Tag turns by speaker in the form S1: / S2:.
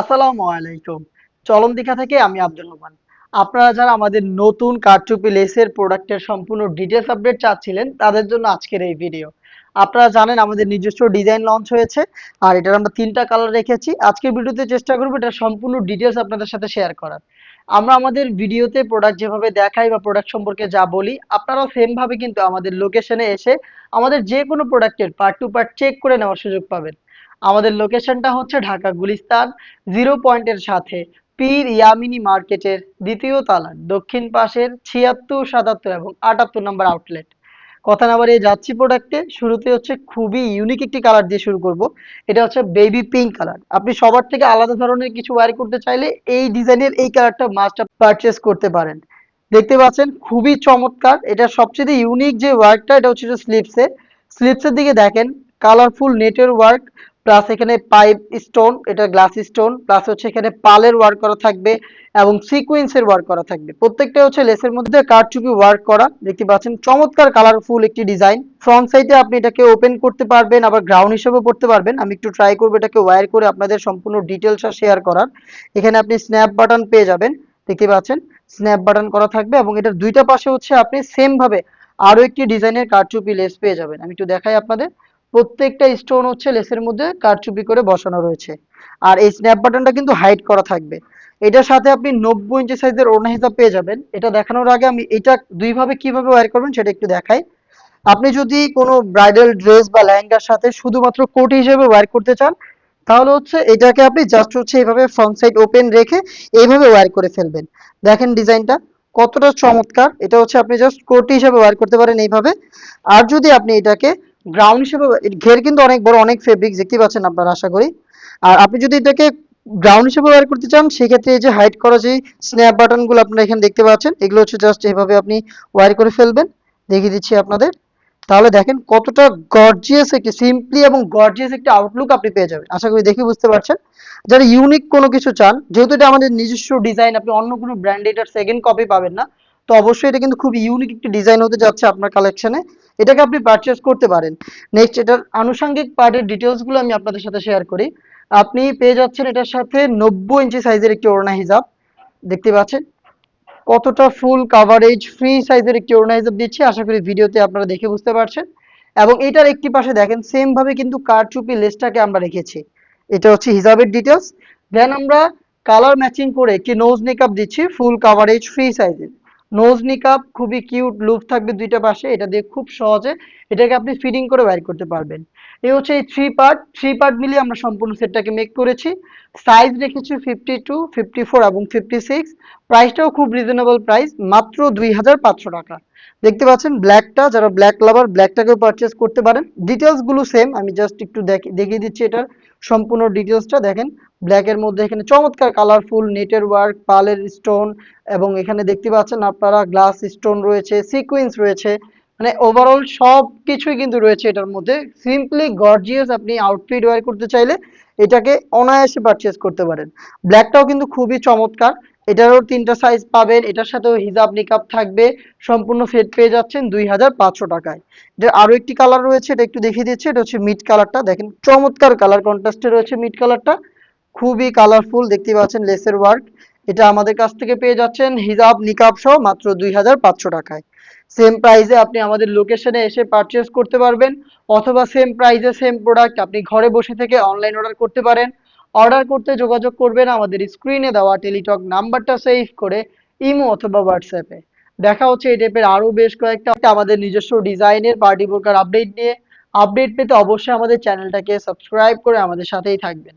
S1: আসসালামু আলাইকুম। চলন দীঘা থেকে আমি আব্দুল নোমান আপনারা যারা আমাদের নতুন কারচুপি লেসের প্রোডাক্টের সম্পূর্ণ ডিটেলস আপডেট চাচ্ছিলেন, তাদের জন্য আজকের এই ভিডিও আপনারা জানেন আমাদের নিজস্ব ডিজাইন লঞ্চ হয়েছে, আর এটার আমরা তিনটা কালার রেখেছি। আজকের ভিডিওতে চেষ্টা করব এটা সম্পূর্ণ ডিটেলস আপনাদের সাথে শেয়ার করার। আমরা আমাদের ভিডিওতে প্রোডাক্ট যেভাবে দেখাই বা প্রোডাক্ট সম্পর্কে যা বলি, আপনারাও সেম ভাবে কিন্তু আমাদের লোকেশনে এসে আমাদের যে কোনো প্রোডাক্টের পার্ট টু পার্ট চেক করে নেওয়ার সুযোগ পাবেন। আমাদের লোকেশনটা হচ্ছে ঢাকা গুলিস্তান, জিরো পয়েন্টের সাথে পীর ইয়ামিনী মার্কেটের দ্বিতীয় তালার দক্ষিণ পাশের ছিয়াত্তর, সাতাত্তর এবং আটাত্তর নম্বর আউটলেট কথা না বাড়িয়ে যাচ্ছি প্রোডাক্টে শুরুতে হচ্ছে খুবই ইউনিক একটি কালার দিয়ে শুরু করব। এটা হচ্ছে বেবি পিঙ্ক কালার আপনি সবার থেকে আলাদা ধরনের কিছু ওয়্যার করতে চাইলে এই ডিজাইনের এই কালারটা মাস্ট পারচেস করতে পারেন। দেখতে পাচ্ছেন খুবই চমৎকার। এটা সবচেয়ে ইউনিক যে ওয়ার্কটা এটা হচ্ছে স্লিপসে স্লিপসের দিকে দেখেন কালারফুল নেটের ওয়ার্ক প্লাস এখানে পাইপ স্টোন এটা গ্লাস স্টোন প্লাস হচ্ছে এখানে পালের ওয়ার্ক করা থাকবে এবং সিকোয়েন্সের ওয়ার্ক করা থাকবে। প্রত্যেকটা হচ্ছে লেসের মধ্যে কারচুপি ওয়ার্ক করা, দেখতে পাচ্ছেন চমৎকার কালারফুল একটি ডিজাইন ফ্রন্ট সাইডে আপনি এটাকে ওপেন করতে পারবেন, আবার গ্রাউন্ড হিসেবে পড়তে পারবেন। আমি একটু ট্রাই করব এটাকে ওয়্যার করে আপনাদের সম্পূর্ণ ডিটেলসটা শেয়ার করার। এখানে আপনি স্ন্যাপ বাটন পেয়ে যাবেন, দেখতে পাচ্ছেন? স্ন্যাপ বাটন করা থাকবে এবং এটার দুইটা পাশে হচ্ছে আপনি সেম ভাবে আরও একটি ডিজাইনের কারচুপি লেস পেয়ে যাবেন। আমি একটু দেখাই আপনাদের। প্রত্যেকটা স্টোন হচ্ছে লেসের মধ্যে কারচুপি করে বসানো রয়েছে। আর এই স্ন্যাপ বাটনটা কিন্তু হাইড করা থাকবে। এটার সাথে আপনি নব্বই ইঞ্চি সাইজের ওড়না হিসাব পেয়ে যাবেন। এটা দেখানোর আগে আমি এটা দুইভাবে কীভাবে ওয়ার করবেন সেটা একটু দেখাই। আপনি যদি কোনো ব্রাইডাল ড্রেস বা লেহেঙ্গার সাথে শুধুমাত্র কোট হিসেবে ওয়ার করতে চান, তাহলে হচ্ছে এটাকে আপনি জাস্ট হচ্ছে এইভাবে ফ্রন্ট সাইড ওপেন রেখে এইভাবে ওয়ার করে ফেলবেন। দেখেন ডিজাইনটা, কতটা চমৎকার। এটা হচ্ছে আপনি জাস্ট কোটি হিসেবে ওয়ার করতে পারেন এইভাবে। আর যদি আপনি এটাকে গ্রাউন্ড হিসেবে ঘের কিন্তু অনেক বড়, অনেক ফেব্রিক দেখতে পাচ্ছেন আপনারা আশা করি। আর আপনি যদি এটাকে গ্রাউন্ড হিসেবে ওয়্যার করতে চান, সেক্ষেত্রে এই যে হাইড করা যে স্ন্যাপ বাটনগুলো আপনারা এখানে দেখতে পাচ্ছেন, এগুলো হচ্ছে জাস্ট এইভাবে আপনি ওয়ার করে ফেলবেন। দেখিয়ে দিচ্ছি আপনাদের। তাহলে দেখেন কতটা গর্জিয়াস একটি সিম্পলি এবং গর্জিয়াস একটি আউটলুক আপনি পেয়ে যাবেন। আশা করি দেখে বুঝতে পারছেন। যারা ইউনিক কোনো কিছু চান, যেহেতু এটা আমাদের নিজস্ব ডিজাইন আপনি অন্য কোনো ব্র্যান্ডে এটার সেকেন্ড কপি পাবেন না, তো অবশ্যই এটা কিন্তু খুব ইউনিক একটি ডিজাইন হতে যাচ্ছে আপনার কালেকশনে এটাকে আপনি পারচেস করতে পারেন। নেক্সট এটার আনুষঙ্গিক পার্টের ডিটেলসগুলো আমি আপনাদের সাথে শেয়ার করি। আপনি পেয়ে যাচ্ছেন এটার সাথে নব্বই ইঞ্চি সাইজের একটি ওড়না হিজাব। দেখতে পাচ্ছেন? কতটা ফুল কাভারেজ ফ্রি সাইজের একটি ওড়না হিজাব দিচ্ছি। আশা করি ভিডিওতে আপনারা দেখে বুঝতে পারছেন। এবং এটার একটি পাশে দেখেন সেম ভাবে কিন্তু কারচুপি লেসটাকে আমরা রেখেছি। এটা হচ্ছে হিজাবের ডিটেলস দেন আমরা কালার ম্যাচিং করে একটি নোজ মেকআপ দিচ্ছি ফুল কাভারেজ ফ্রি সাইজের নোজ নিকাপ খুবই কিউট লুক থাকবে দুইটা পাশে, এটা দিয়ে খুব সহজে এটাকে আপনি ফিটিং করে বাইর করতে পারবেন। এই হচ্ছে এই থ্রি পার্ট থ্রি পার্ট মিলিয়ে আমরা সম্পূর্ণ সেটটাকে মেক করেছি। সাইজ রেখেছি ফিফটি টু ফিফটি ফোর এবং ফিফটি সিক্স প্রাইসটাও খুব রিজনেবল প্রাইস মাত্র দুই হাজার পাঁচশো টাকা। দেখতে পাচ্ছেন ব্ল্যাকটা যারা ব্ল্যাক লাভার ব্ল্যাকটাকেও পারচেস করতে পারেন। ডিটেলসগুলো সেম আমি জাস্ট একটু দেখিয়ে দিচ্ছি এটার সম্পূর্ণ ডিটেলসটা দেখেন। ব্ল্যাকের মধ্যে এখানে চমৎকার কালারফুল নেটের ওয়ার্ক পালের স্টোন এবং এখানে দেখতে পাচ্ছেন আপনারা গ্লাস স্টোন রয়েছে সিকুয়েন্স রয়েছে মানে ওভারঅল সব কিছুই কিন্তু রয়েছে এটার মধ্যে। সিম্পলি গর্জিয়াস আপনি আউটফিট ওয়ার করতে চাইলে এটাকে অনায়াসে পারচেস করতে পারেন। ব্ল্যাকটাও কিন্তু খুবই চমৎকার, এটারও তিনটা সাইজ পাবেন, এটার সাথেও হিজাব নিকাপ থাকবে, সম্পূর্ণ সেট পেয়ে যাচ্ছেন দুই হাজার পাঁচশো টাকায়। এটার আরও একটি কালার রয়েছে, এটা একটু দেখিয়ে দিচ্ছে, এটা হচ্ছে মিড কালারটা দেখেন চমৎকার কালার কন্ট্রাস্টে রয়েছে মিড কালারটা খুবই কালারফুল দেখতে পাচ্ছেন লেসের ওয়ার্ক এটা আমাদের কাছ থেকে পেয়ে যাচ্ছেন হিজাব নিকাব সহ মাত্র দুই হাজার পাঁচশো টাকায়। সেম প্রাইসে আপনি আমাদের লোকেশনে এসে পারচেস করতে পারবেন, অথবা সেম প্রাইসে সেম প্রোডাক্ট আপনি ঘরে বসে থেকে অনলাইন অর্ডার করতে পারেন। অর্ডার করতে যোগাযোগ করবেন আমাদের স্ক্রিনে দেওয়া টেলিটক নাম্বারটা সেভ করে ইমো অথবা হোয়াটসঅ্যাপে দেখা হচ্ছে এই টাইপের আরও বেশ কয়েকটা আমাদের নিজস্ব ডিজাইনের পার্টি বোরকার আপডেট নিয়ে। আপডেট পেতে অবশ্যই আমাদের চ্যানেলটাকে সাবস্ক্রাইব করে আমাদের সাথেই থাকবেন।